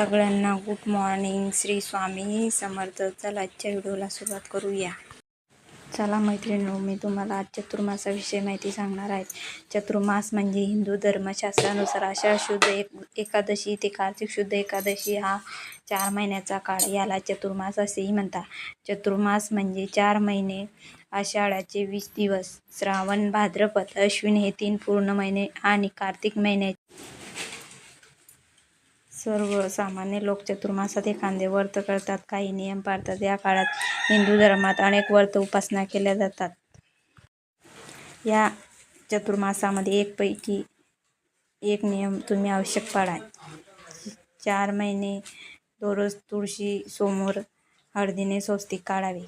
सगळ्यांना good morning. Shri Swami Samarth चला आजच्या व्हिडिओला सुरुवात करूया. चला मैत्रिणी मी तुम्हाला आज चतुर्मासाविषयी माहिती सांगणार आहे. चतुर्मास म्हणजे हिंदू धर्मशास्त्रानुसार आषाढ शुद्ध एक एकादशी ते कार्तिक शुद्ध एकादशी हा चार महिन्याचा काळ. याला चतुर्मास असेही म्हणतात. चतुर्मास म्हणजे चार महिने आषाढाचे वीस दिवस श्रावण भाद्रपद अश्विन हे तीन पूर्ण महिने आणि कार्तिक महिन्याचे सर्वसामान्य लोक चतुर्मासात एखादे व्रत करतात. काही नियम पाळतात. या काळात हिंदू धर्मात अनेक व्रत उपासना केल्या जातात. या चतुर्मासामध्ये एक पैकी एक नियम तुम्ही आवश्यक पाळा. चार महिने दररोज तुळशी समोर हळदीने स्वस्तिक काढावे.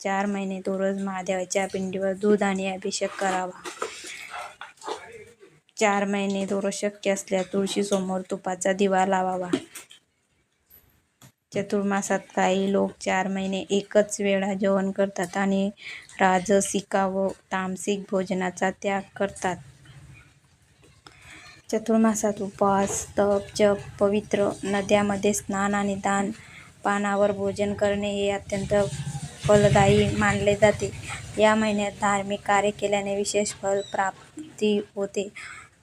चार महिने दररोज महादेवाच्या पिंडीवर दूध आणि अभिषेक करावा. चार महिने दोर शक्य असल्यास तुळशीसमोर तुपाचा दिवा लावावा. चतुर्मासात काही लोक चार महिने एकच वेळा जेवण करतात आणि राजसिका व तामसिक भोजनाचा त्याग करतात. चतुर्मासात उपवास तप जप पवित्र नद्यामध्ये स्नान आणि दान पानावर भोजन करणे हे अत्यंत फलदायी मानले जाते. या महिन्यात धार्मिक कार्य केल्याने विशेष फल प्राप्ती होते.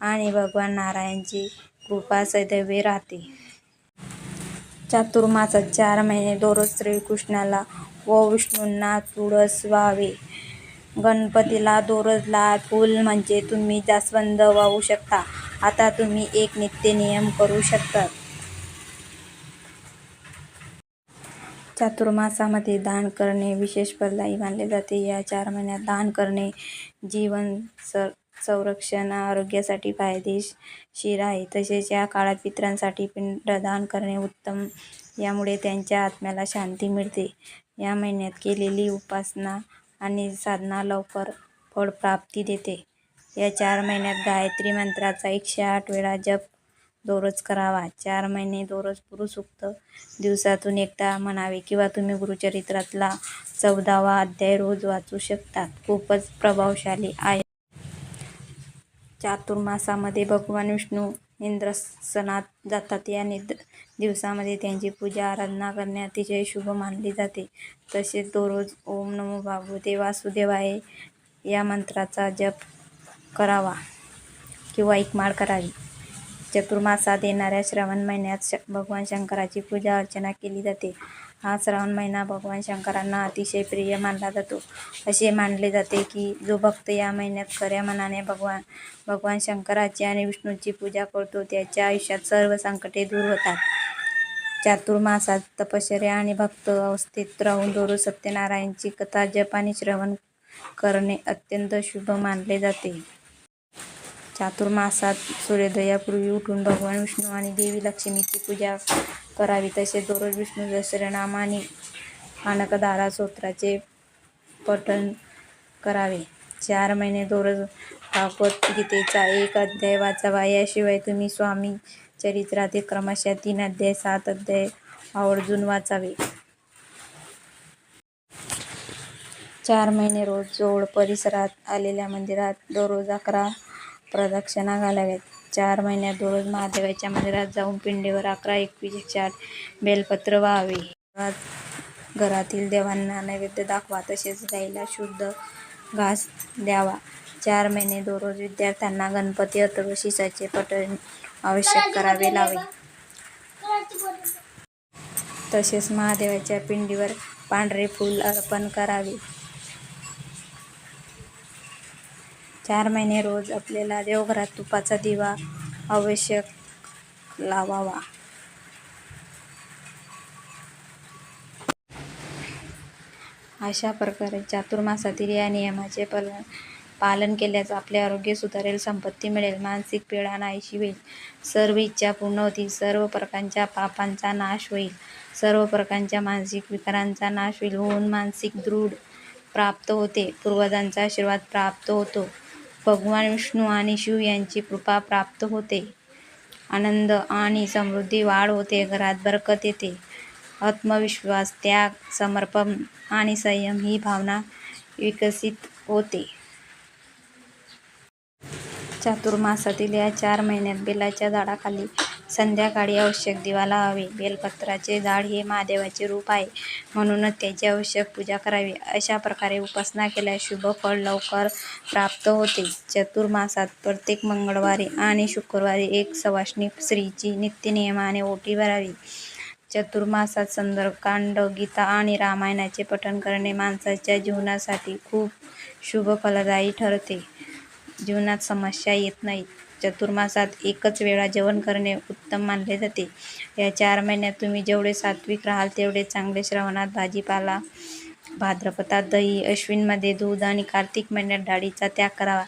आणि भगवान नारायणची कृपा सदैव राहते. चातुर्मासात चार महिने दररोज श्रीकृष्णाला व विष्णूंना तुळस व्हावे. गणपतीला दररोज लाल फूल म्हणजे तुम्ही जास्वंद वाहू शकता. आता तुम्ही एक नित्य नियम करू शकता. चातुर्मासामध्ये दान करणे विशेष फलदायी मानले जाते. या चार महिन्यात दान करणे जीवन सर संरक्षण आरोग्यासाठी फायदेशीर आहे. तसेच या काळात पितरांसाठी पिंडदान करणे उत्तम. यामुळे त्यांच्या आत्म्याला शांती मिळते. या महिन्यात केलेली उपासना आणि साधना लवकर फळप्राप्ती देते. या चार महिन्यात गायत्री मंत्राचा एकशे आठ वेळा जप दररोज करावा. चार महिने दररोज गुरुसूक्त दिवसातून एकदा म्हणावे किंवा तुम्ही गुरुचरित्रातला चौदावा अध्याय रोज वाचू शकता खूपच प्रभावशाली आहे. चातुर्मासामध्ये भगवान विष्णू इंद्रसनात जातात. या दिवसामध्ये त्यांची पूजा आराधना करणे अतिशय शुभ मानले जाते. तसेच दररोज ओम नमो भागवते वासुदेवाय या मंत्राचा जप करावा किंवा एक माळ करावी. चतुर्मासात येणाऱ्या श्रावण महिन्यात श भगवान शंकराची पूजा अर्चना केली जाते. हा श्रावण महिना भगवान शंकरांना अतिशय प्रिय मानला जातो. असे मानले जाते की जो भक्त या महिन्यात खऱ्या मनाने भगवान भगवान शंकराची आणि विष्णूची पूजा करतो त्याच्या आयुष्यात सर्व संकटे दूर होतात. चातुर्मासात तपश्चर्या आणि भक्त अवस्थेत राहून दररोज सत्यनारायणची कथा जप आणि श्रवण करणे अत्यंत शुभ मानले जाते. चातुर्मासात सूर्योदयापूर्वी उठून भगवान विष्णू आणि देवी लक्ष्मीची पूजा करावी. तसेच दररोज विष्णू दसरनाम आणि कानकधारा स्तोत्राचे पठण करावे. चार महिने दररोज भागवत गीतेचा एक अध्याय वाचावा. याशिवाय तुम्ही स्वामी चरित्रातील क्रमशः तीन अध्याय सात अध्याय आवर्जून वाचावे. चार महिने रोज जोड परिसरात आलेल्या मंदिरात दररोज अकरा प्रदक्षिणा घालाव्यात. चार महिन्यात दररोज महादेवाच्या मंदिरात जाऊन पिंडीवर अकरा एकवीस चार बेलपत्र व्हावे. घरातील देवांना नैवेद्य दाखवा तसेच गाईला शुद्ध घास द्यावा. चार महिने दररोज विद्यार्थ्यांना गणपती अथर्वशीर्षाचे पठण आवश्यक करावे लावे. तसेच महादेवाच्या पिंडीवर पांढरे फूल अर्पण करावे. चार महिने रोज आपल्याला देवघरात तुपाचा दिवा आवश्यक लावावा. अशा प्रकारे चातुर्मासातील या नियमाचे पालन पालन केल्यास आपले आरोग्य सुधारेल संपत्ती मिळेल मानसिक पीडा नाहीशी होईल. सर्व इच्छा पूर्ण होतील सर्व प्रकारच्या पापांचा नाश होईल. सर्व प्रकारच्या मानसिक विकारांचा नाश होईल. होऊन मानसिक दृढ प्राप्त होते. पूर्वजांचा आशीर्वाद प्राप्त होतो. भगवान विष्णू आणि शिव यांची कृपा प्राप्त होते. आनंद आणि समृद्धी वाढ होते. घरात बरकत येते. आत्मविश्वास त्याग समर्पण आणि संयम ही भावना विकसित होते. चातुर्मासातील या चार महिन्यात बेलाच्या झाडाखाली संध्याकाळी आवश्यक दिवा लावावे. बेलपत्राचे झाड हे महादेवाचे रूप आहे म्हणूनच त्याची आवश्यक पूजा करावी. अशा प्रकारे उपासना केल्यास शुभ फळ लवकर प्राप्त होते. चतुर्मासात प्रत्येक मंगळवारी आणि शुक्रवारी एक सवाष्णी स्त्रीची नित्यनियमाने ओटी भरावी. चतुर्मासात संदर्भकांड गीता आणि रामायणाचे पठण करणे माणसाच्या जीवनासाठी खूप शुभ फलदायी ठरते. जीवनात समस्या येत नाहीत. चतुर्मासात एकच वेळा जेवण करणे उत्तम मानले जाते. या चार महिन्यात तुम्ही जेवढे सात्विक राहाल तेवढे चांगले. श्रावणात भाजीपाला, भाद्रपदात दही, अश्विनमध्ये दूध आणि कार्तिक महिन्यात डाळीचा त्याग करावा.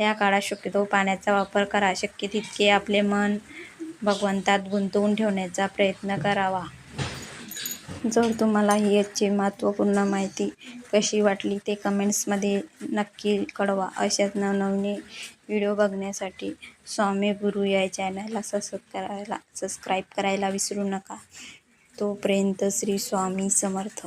या काळात शक्यतो पाण्याचा वापर करा. शक्य तितके आपले मन भगवंतात गुंतवून ठेवण्याचा प्रयत्न करावा. जर तुम्हाला ही याची महत्त्वपूर्ण माहिती कशी वाटली ते कमेंट्समध्ये नक्की कळवा. अशाच नवनवीन व्हिडिओ बघण्यासाठी स्वामी गुरु या चॅनलला सबस्क्राईब करायला विसरू नका. तोपर्यंत श्री स्वामी समर्थ.